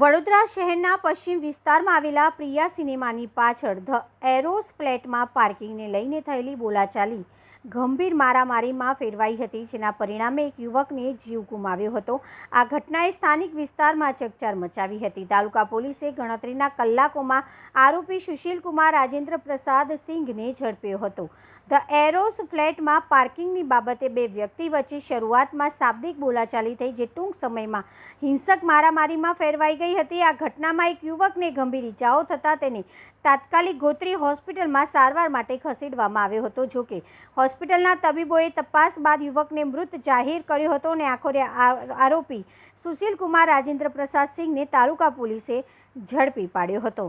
વડોદરા શહેરના પશ્ચિમ વિસ્તારમાં આવેલા પ્રિયા સિનેમાની પાછળ ધ એરોસ ફ્લેટમાં પાર્કિંગને લઈને થયેલી બોલાચાલી ગંભીર મારામારીમાં ફેરવાઈ હતી, જેના પરિણામે એક યુવકને જીવ ગુમાવ્યો હતો. આ ઘટનાએ સ્થાનિક વિસ્તારમાં ચકચાર મચાવી હતી. તાલુકા પોલીસે ગણતરીના કલાકોમાં આરોપી સુશીલકુમાર રાજેન્દ્ર પ્રસાદ સિંઘને ઝડપ્યો હતો. ધ એરોસ ફ્લેટમાં પાર્કિંગની બાબતે બે વ્યક્તિ વચ્ચે શરૂઆતમાં શાબ્દિક બોલાચાલી થઈ, જે ટૂંક સમયમાં હિંસક મારામારીમાં ફેરવાઈ ગઈ. હતી. આ ઘટનામાં એક યુવકને ગંભીર ઇજાઓ થતાં તેને તાત્કાલિક ગોત્રી હોસ્પિટલમાં સારવાર માટે ખસેડવામાં આવ્યો હતો. જોકે હોસ્પિટલના તબીબોએ તપાસ બાદ યુવકને મૃત જાહેર કર્યો હતો અને આખરે આરોપી સુશીલ કુમાર રાજેન્દ્ર પ્રસાદ સિંહને તાલુકા પોલીસે ઝડપી પાડ્યો હતો.